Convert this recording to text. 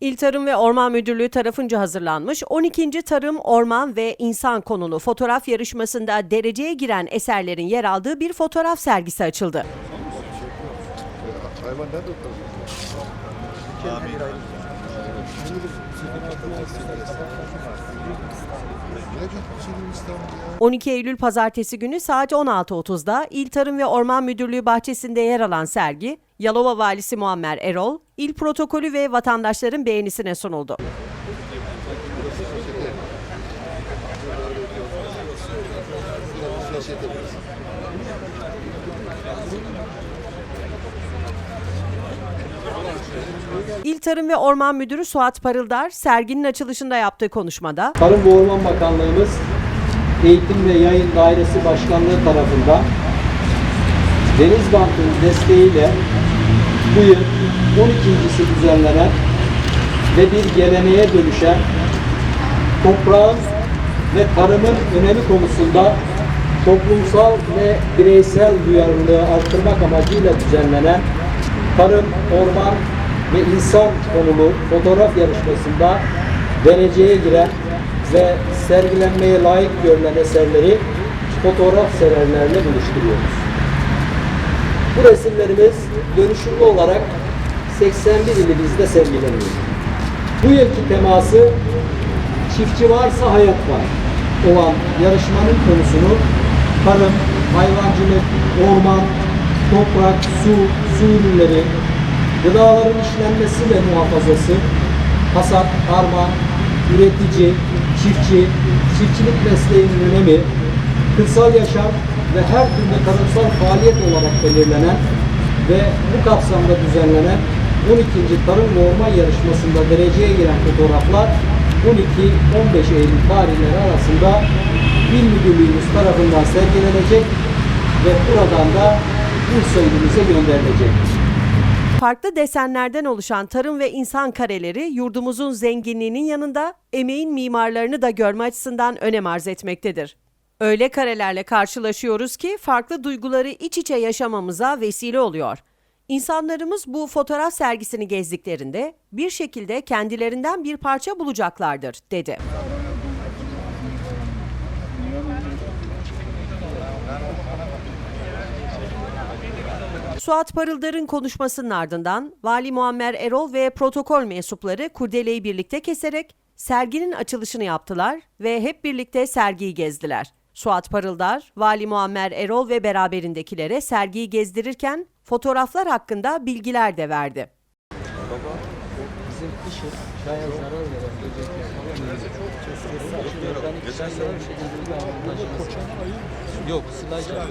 İl Tarım ve Orman Müdürlüğü tarafınca hazırlanmış 12. Tarım, Orman ve İnsan konulu fotoğraf yarışmasında dereceye giren eserlerin yer aldığı bir fotoğraf sergisi açıldı. Hayvan nerede oturuyor? 12 Eylül pazartesi günü saat 16.30'da İl Tarım ve Orman Müdürlüğü bahçesinde yer alan sergi, Yalova Valisi Muammer Erol, il protokolü ve vatandaşların beğenisine sunuldu. İl Tarım ve Orman Müdürü Suat Parıldar, serginin açılışında yaptığı konuşmada, Tarım ve Orman Bakanlığımız Eğitim ve Yayın Dairesi Başkanlığı tarafından Denizbank'ın desteğiyle bu yıl 12.si düzenlenen ve bir geleneğe dönüşen toprağın ve tarımın önemi konusunda toplumsal ve bireysel duyarlılığı arttırmak amacıyla düzenlenen Tarım, Orman ve İnsan konulu fotoğraf yarışmasında dereceye giren ve sergilenmeye layık görülen eserleri fotoğraf severlerle buluşturuyoruz. Bu resimlerimiz dönüşümlü olarak 81 ilimizde sergileniyor. Bu yılki teması çiftçi varsa hayat var olan yarışmanın konusunu tarım, hayvancılık, orman, toprak, su, su ürünleri, gıdaların işlenmesi ve muhafazası, hasat, harman, üretici, çiftçi, çiftçilik mesleğinin önemi, kırsal yaşam ve her türlü tarımsal faaliyet olarak belirlenen ve bu kapsamda düzenlenen 12. Tarım ve Orman Yarışması'nda dereceye giren fotoğraflar 12-15 Eylül tarihleri arasında İl Müdürlüğümüz tarafından sergilenecek ve buradan da Bursa ilimize gönderilecek. Farklı desenlerden oluşan tarım ve insan kareleri yurdumuzun zenginliğinin yanında emeğin mimarlarını da görme açısından önem arz etmektedir. Öyle karelerle karşılaşıyoruz ki farklı duyguları iç içe yaşamamıza vesile oluyor. İnsanlarımız bu fotoğraf sergisini gezdiklerinde bir şekilde kendilerinden bir parça bulacaklardır, dedi. Suat Parıldar'ın konuşmasının ardından Vali Muammer Erol ve protokol mensupları kurdeleyi birlikte keserek serginin açılışını yaptılar ve hep birlikte sergiyi gezdiler. Suat Parıldar, Vali Muammer Erol ve beraberindekilere sergiyi gezdirirken fotoğraflar hakkında bilgiler de verdi. Bizim kışın çaya zarar veren böcekler Yok, sılaj. Sılaj.